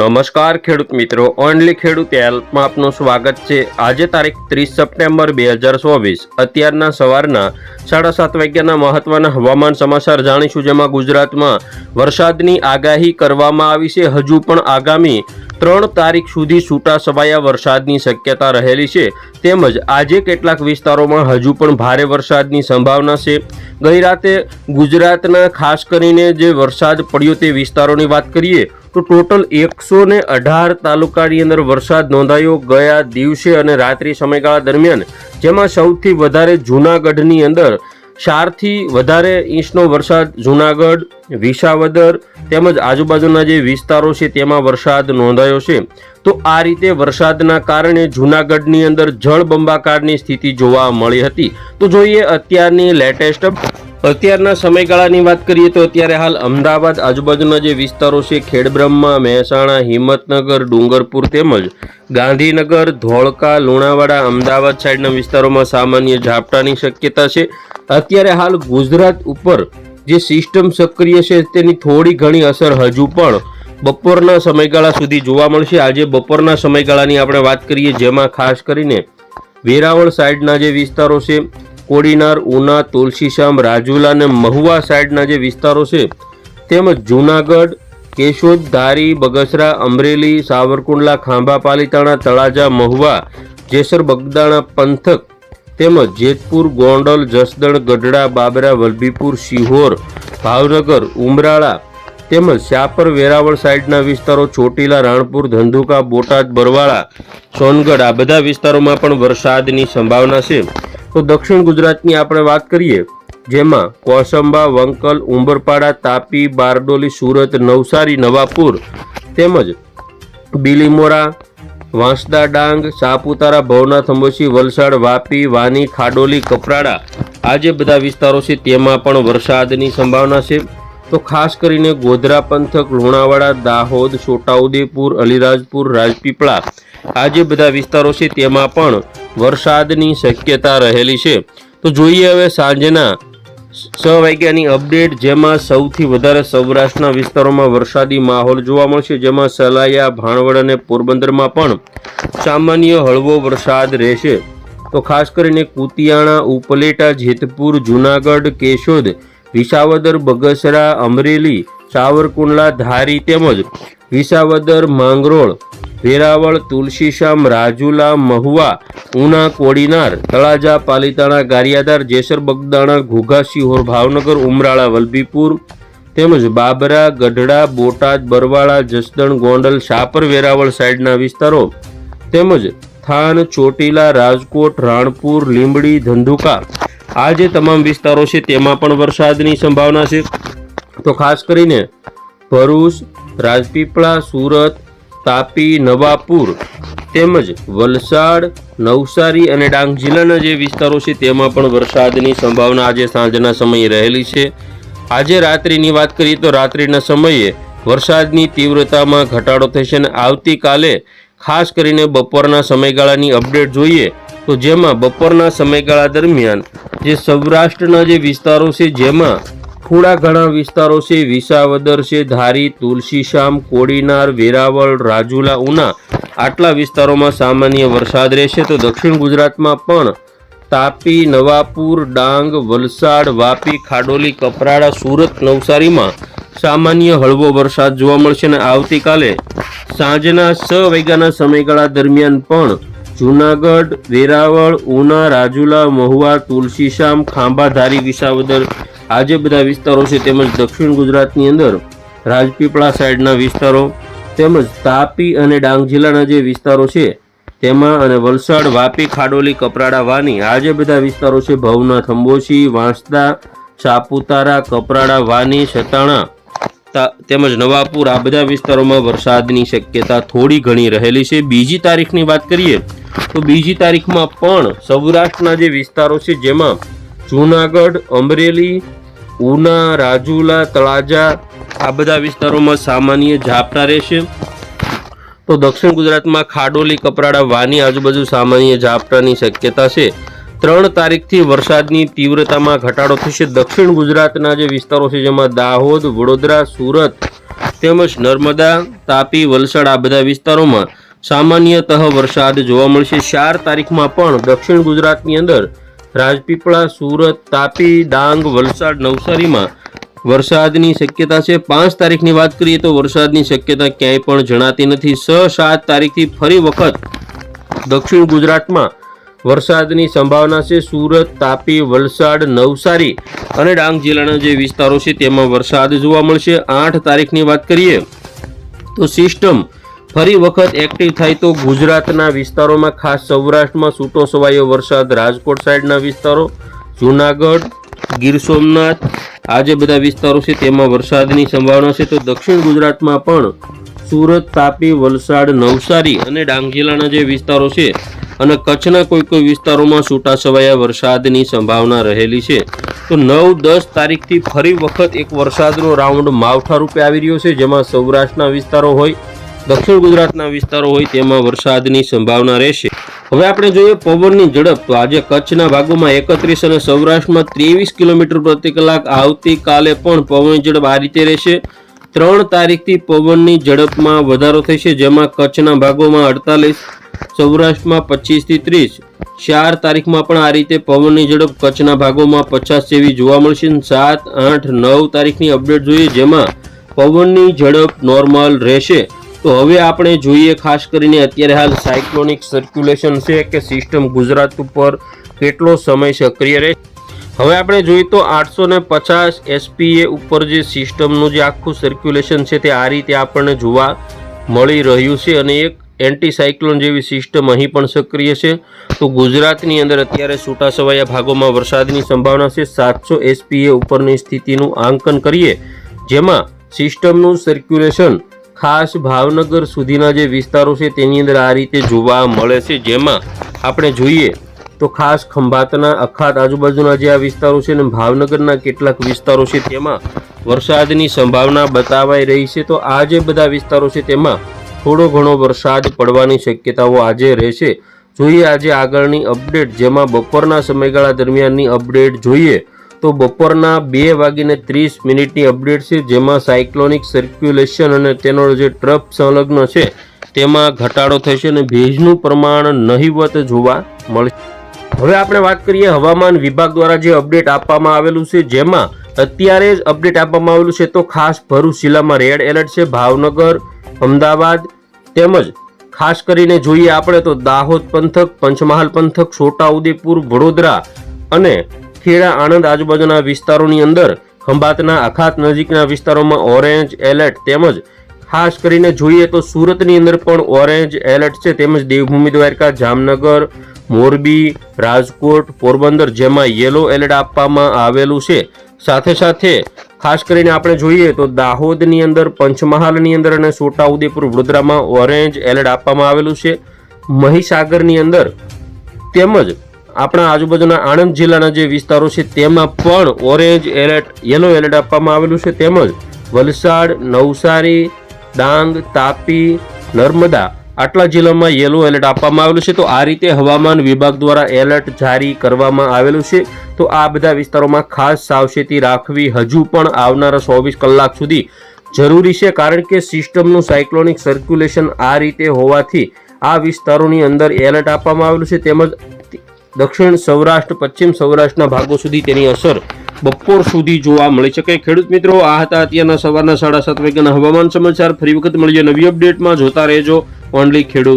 નમસ્કાર ખેડૂત મિત્રો, ઓનલી ખેડૂત હેલ્પમાં આપનું સ્વાગત છે. આજે તારીખ ત્રીસ સપ્ટેમ્બર બે હજાર ચોવીસ. અત્યારના સવારના સાડા સાત વાગ્યાના મહત્વના હવામાન સમાચાર જાણીશું, જેમાં ગુજરાતમાં વરસાદની આગાહી કરવામાં આવી છે. હજુ પણ આગામી ત્રણ તારીખ સુધી છૂટા છવાયા વરસાદની શક્યતા રહેલી છે. તેમજ આજે કેટલાક વિસ્તારોમાં હજુ પણ ભારે વરસાદની સંભાવના છે. ગઈ રાતે ગુજરાતના ખાસ કરીને જે વરસાદ પડ્યો તે વિસ્તારોની વાત કરીએ, તો ટોટલ એકસો ને અઢાર તાલુકાની અંદર વરસાદ નોંધાયો ગયા દિવસે અને રાત્રિ સમયગાળા દરમિયાન, જેમાં સૌથી વધારે જૂનાગઢની અંદર ચારથી વધારે ઇંચનો વરસાદ જૂનાગઢ, વિસાવદર તેમજ આજુબાજુના જે વિસ્તારો છે તેમાં વરસાદ નોંધાયો છે. તો આ રીતે વરસાદના કારણે જૂનાગઢની અંદર જળબંબાકારની સ્થિતિ જોવા મળી હતી. તો જોઈએ અત્યારની લેટેસ્ટ અત્યારના સમયગાળાની વાત કરીએ તો અત્યારે હાલ અમદાવાદ, આજુબાજુના જે વિસ્તારો છે ખેડબ્રહ્મા, મહેસાણા, હિંમતનગર, ડુંગરપુર તેમજ ગાંધીનગર, ધોળકા, લુણાવાડા, અમદાવાદ સાઈડના વિસ્તારોમાં સામાન્ય ઝાપટાની શક્યતા છે. અત્યારે હાલ ગુજરાત ઉપર જે સિસ્ટમ સક્રિય છે તેની થોડી ઘણી અસર હજુ પણ બપોરના સમયગાળા સુધી જોવા મળશે. આજે બપોરના સમયગાળાની આપણે વાત કરીએ જેમાં ખાસ કરીને વેરાવળ સાઈડના જે વિસ્તારો છે, કોડીનાર, ઉના તુલસીશ્યામ રાજુલા અને મહુવા સાઈડના જે વિસ્તારો છે, તેમજ જૂનાગઢ, કેશોદ, ધારી, બગસરા, અમરેલી, સાવરકુંડલા, ખાંભા, પાલિતાણા, તળાજા, મહુવા, જેસર, બગદાણા, પંથક તેમજ જેતપુર, ગોંડલ, જસદણ, ગઢડા, બાબરા, વલભીપુર સિહોર ભાવનગર, ઉમરાળા તેમજ શ્યાપર, વેરાવળ સાઈડના વિસ્તારો, ચોટીલા, રાણપુર, ધંધુકા, બોટાદ, બરવાળા, સોનગઢ આ બધા વિસ્તારોમાં પણ વરસાદની સંભાવના છે. તો દક્ષિણ ગુજરાતની આપણે વાત કરીએ, જેમાં કોસંબા, વંકલ, ઉંબરપાડા, તાપી, બારડોલી, સુરત, નવસારી, નવાપુર તેમજ બિલીમોરા વાંસદા ડાંગ, સાપુતારા ભવનાથ અંબોસી વલસાડ, વાપી, વાની, ખાડોલી, કપરાડા. આ જે બધા વિસ્તારો છે, તેમાં પણ વરસાદની સંભાવના છે. તો ખાસ કરીને ગોધરા પંથક, લુણાવાડા, દાહોદ, છોટાઉદેપુર, અલીરાજપુર, રાજપીપળા. આ જે બધા વિસ્તારો છે, તેમાં પણ વરસાદની શક્યતા રહેલી છે. તો જોઈએ હવે સાંજના છ વાગ્યાની અપડેટ, જેમાં સૌથી વધારે સૌરાષ્ટ્રના વિસ્તારોમાં વરસાદી માહોલ જોવા મળશે, જેમાં સલાયા, ભાણવડ અને પોરબંદરમાં પણ સામાન્ય હળવો વરસાદ રહેશે. તો ખાસ કરીને કુતિયાણા, ઉપલેટા, જેતપુર, જુનાગઢ, કેશોદ, વિસાવદર, બગસરા, અમરેલી, સાવરકુંડલા, ધારી તેમજ વિસાવદર, માંગરોળ વેરાવળ તુલસીશ્યામ રાજુલા, મહુવા, ઉના, કોડીનાર, તળાજા, પાલીતાણા ગારિયાદાર જેસર, બગદાણા, ઘોઘા સિહોર ભાવનગર, ઉમરાળા, વલભીપુર તેમજ બાબરા, ગઢડા, બોટાદ, બરવાળા, જસદણ, ગોંડલ, શાપર, વેરાવળ સાઇડના વિસ્તારો તેમજ થાન, ચોટીલા, રાજકોટ, રાણપુર, લીંબડી, ધંધુકા આ જે તમામ વિસ્તારો છે તેમાં પણ વરસાદની સંભાવના છે. તો ખાસ કરીને ભરૂચ, રાજપીપળા, સુરત તાપી, નવાપુર તેમજ વલસાડ, નવસારી અને ડાંગ જિલ્લાના જે વિસ્તારો છે, તેમાં પણ વરસાદની સંભાવના આજે સાંજના સમયે રહેલી છે. આજે રાત્રિની વાત કરીએ તો રાત્રિના સમયે વરસાદની તીવ્રતામાં ઘટાડો થશે અને આવતીકાલે ખાસ કરીને બપોરના સમયગાળાની અપડેટ જોઈએ તો જેમાં બપોરના સમયગાળા દરમિયાન જે સૌરાષ્ટ્રના જે વિસ્તારો છે, જેમાં થોડા ઘણા વિસ્તારો છે. વિસાવદર છે, ધારી તુલસીશ્યામ કોડીનાર, વેરાવળ, રાજુલા, ઉના. આટલા વિસ્તારોમાં સામાન્ય વરસાદ રહેશે તો દક્ષિણ ગુજરાતમાં પણ તાપી, નવાપુર, ડાંગ, વલસાડ, વાપી, ખાડોલી, કપરાડા, સુરત, નવસારીમાં સામાન્ય હળવો વરસાદ જોવા મળશે અને આવતીકાલે સાંજના છ વાગ્યાના સમયગાળા દરમિયાન પણ જૂનાગઢ, વેરાવળ, ઉના, રાજુલા, મહુવા તુલસીશ્યામ ખાંભાધારી, વિસાવદર આ જે બધા વિસ્તારો છે તેમજ દક્ષિણ ગુજરાતની અંદર રાજપીપળા સાઈડના વિસ્તારો, તેમજ તાપી અને ડાંગ જિલ્લાના જે વિસ્તારો છે, તેમાં અને વલસાડ, વાપી, ખાડોલી, કપરાડા, વાની આ જે બધા વિસ્તારો છે. ભવનાથ અંબોશી વાંસદા, સાપુતારા, કપરાડા, વાની, સતાણા તેમજ નવાપુર આ બધા વિસ્તારોમાં વરસાદની શક્યતા થોડી ઘણી રહેલી છે. બીજી તારીખની વાત કરીએ તો બીજી તારીખમાં પણ સૌરાષ્ટ્રના જે વિસ્તારો છે, જેમાં જૂનાગઢ, અમરેલી ઉના, રાજુલા, તળાજા, આ બધા વિસ્તારોમાં સામાન્ય ઝાપટા રહેશે. તો દક્ષિણ ગુજરાતમાં ખાડોલી, કપરાડા, વાની આજુબાજુ સામાન્ય ઝાપટાની શક્યતા છે. ત્રણ તારીખથી વરસાદની તીવ્રતામાં ઘટાડો થશે. દક્ષિણ ગુજરાતના જે વિસ્તારો છે, જેમાં દાહોદ, વડોદરા, સુરત તેમજ નર્મદા, તાપી, વલસાડ, આ બધા વિસ્તારોમાં સામાન્યતઃ વરસાદ જોવા મળશે. ચાર તારીખમાં પણ દક્ષિણ ગુજરાતની અંદર રાજપીપળા, સુરત, તાપી, ડાંગ, વલસાડ, નવસારીમાં વરસાદની શક્યતા છે. પાંચ તારીખની વાત કરીએ તો વરસાદની શક્યતા ક્યાંય પણ જણાતી નથી. છ, સાત તારીખથી ફરી વખત દક્ષિણ ગુજરાતમાં વરસાદની સંભાવના છે. સુરત, તાપી, વલસાડ, નવસારી અને ડાંગ જિલ્લાના જે વિસ્તારો છે તેમાં વરસાદ જોવા મળશે. આઠ તારીખની વાત કરીએ તો સિસ્ટમ ફરી વખત એક્ટિવ થાય તો ગુજરાતના વિસ્તારોમાં ખાસ સૌરાષ્ટ્રમાં છૂટો છવાયો વરસાદ. રાજકોટ સાઈડના વિસ્તારો, જૂનાગઢ, ગીર સોમનાથ આ જે બધા વિસ્તારો છે તેમાં વરસાદની સંભાવના છે. તો દક્ષિણ ગુજરાતમાં પણ સુરત, તાપી, વલસાડ, નવસારી અને ડાંગ જિલ્લાના જે વિસ્તારો છે અને કચ્છના કોઈ કોઈ વિસ્તારોમાં છૂટાછવાયા વરસાદની સંભાવના રહેલી છે. તો નવ દસ તારીખથી ફરી વખત એક વરસાદનો રાઉન્ડ માવઠા રૂપે આવી રહ્યો છે, જેમાં સૌરાષ્ટ્રના વિસ્તારો હોય દક્ષિણ ગુજરાતના વિસ્તારો હોય તેમાં વરસાદની સંભાવના રહેશે. હવે આપણે જોઈએ પવનની ઝડપ. તો આજે કચ્છના ભાગોમાં એકત્રીસ અને સૌરાષ્ટ્રમાં ત્રેવીસ કિલોમીટર પ્રતિ કલાક આવતીકાલે પણ પવનની ઝડપ આ રીતે રહેશે. ત્રણ તારીખથી પવનની ઝડપમાં વધારો થશે, જેમાં કચ્છના ભાગોમાં અડતાલીસ, સૌરાષ્ટ્રમાં પચીસથી ત્રીસ. ચાર તારીખમાં પણ આ રીતે પવનની ઝડપ કચ્છના ભાગોમાં પચાસ જેવી જોવા મળશે. સાત, આઠ, નવ તારીખની અપડેટ જોઈએ, જેમાં પવનની ઝડપ નોર્મલ રહેશે. તો હવે આપણે જોઈએ ખાસ કરીને અત્યારે હાલ સાયક્લોનિક સર્ક્યુલેશન છે કે સિસ્ટમ ગુજરાત ઉપર કેટલો સમય સક્રિય રહે હવે આપણે જોઈએ તો આઠસો ને પચાસ એસપીએ ઉપર જે સિસ્ટમનું જે આખું સર્ક્યુલેશન છે તે આ રીતે આપણને જોવા મળી રહ્યું છે અને એક એન્ટીસાયક્લોન જેવી સિસ્ટમ અહીં પણ સક્રિય છે. તો ગુજરાતની અંદર અત્યારે છૂટાછવાયા ભાગોમાં વરસાદની સંભાવના છે. સાતસો એસપીએ ઉપરની સ્થિતિનું આંકન કરીએ. જેમાં સિસ્ટમનું સર્ક્યુલેશન ખાસ ભાવનગર સુધીના જે વિસ્તારો છે તેની અંદર આ રીતે જોવા મળે છે. જેમાં આપણે જોઈએ તો ખાસ ખંભાતના અખાત આજુબાજુના જે આ વિસ્તારો છે અને ભાવનગરના કેટલાક વિસ્તારો છે તેમાં વરસાદની સંભાવના બતાવાઈ રહી છે. તો આ જે બધા વિસ્તારો છે તેમાં થોડો ઘણો વરસાદ પડવાની શક્યતાઓ આજે રહેશે. જોઈએ આજે આગળની અપડેટ. જેમાં બપોરના સમયગાળા દરમિયાનની અપડેટ જોઈએ તો બપોરના બે વાગીને ત્રીસ મિનિટની અપડેટ છે, જેમાં સાયક્લોનિક સર્ક્યુલેશન અને તેનો જે ટ્રફ સંલગ્ન છે, તેમાં ઘટાડો થશે અને ભેજનું પ્રમાણ નહિવત જોવા મળશે. હવે આપણે વાત કરીએ હવામાન વિભાગ દ્વારા જે અપડેટ આપવામાં આવેલું છે, જેમાં અત્યારે જ અપડેટ આપવામાં આવેલું છે, તો ખાસ ભરૂચ જિલ્લામાં રેડ એલર્ટ છે, ભાવનગર, અમદાવાદ તેમજ ખાસ કરીને જોઈએ આપણે તો દાહોદ પંથક, પંચમહાલ પંથક, છોટાઉદેપુર, વડોદરા અને ખેડા આણંદ આજુબાજુના વિસ્તારોની અંદર ખંભાતના અખાત નજીકના વિસ્તારોમાં ઓરેન્જ એલર્ટ તેમજ ખાસ કરીને જોઈએ તો સુરતની અંદર પણ ઓરેન્જ એલર્ટ છે. તેમજ દેવભૂમિ દ્વારકા, જામનગર, મોરબી, રાજકોટ, પોરબંદર જેમાં યેલો એલર્ટ આપવામાં આવેલું છે. સાથે સાથે ખાસ કરીને આપણે જોઈએ તો દાહોદની અંદર, પંચમહાલની અંદર અને છોટાઉદેપુર વડોદરામાં ઓરેન્જ એલર્ટ આપવામાં આવેલું છે. મહીસાગરની અંદર તેમજ આપણા આજુબાજુના આણંદ જિલ્લાના જે વિસ્તારો છે, તેમાં પણ ઓરેન્જ એલર્ટ, યલો એલર્ટ આપવામાં આવેલું છે. તેમજ વલસાડ, નવસારી, ડાંગ, તાપી, નર્મદા આટલા જિલ્લામાં યલો એલર્ટ આપવામાં આવેલું છે. તો આ રીતે હવામાન વિભાગ દ્વારા એલર્ટ જારી કરવામાં આવેલું છે. તો આ બધા વિસ્તારોમાં ખાસ સાવચેતી રાખવી હજુ પણ આવનારા ચોવીસ કલાક સુધી જરૂરી છે. કારણ કે સિસ્ટમનું સાયક્લોનિક સર્ક્યુલેશન આ રીતે હોવાથી આ વિસ્તારોની અંદર એલર્ટ આપવામાં આવેલું છે. તેમજ દક્ષિણ સૌરાષ્ટ્ર, પશ્ચિમ સૌરાષ્ટ્રના ભાગો સુધી તેની અસર બપોર સુધી જોવા મળી શકે. ખેડૂત મિત્રો, આ હતા અત્યારના સવારના સાડા સાત વાગ્યાના હવામાન સમાચાર. ફરી વખત મળીએ નવી અપડેટમાં. જોતા રહેજો. ઓનલી ખેડૂત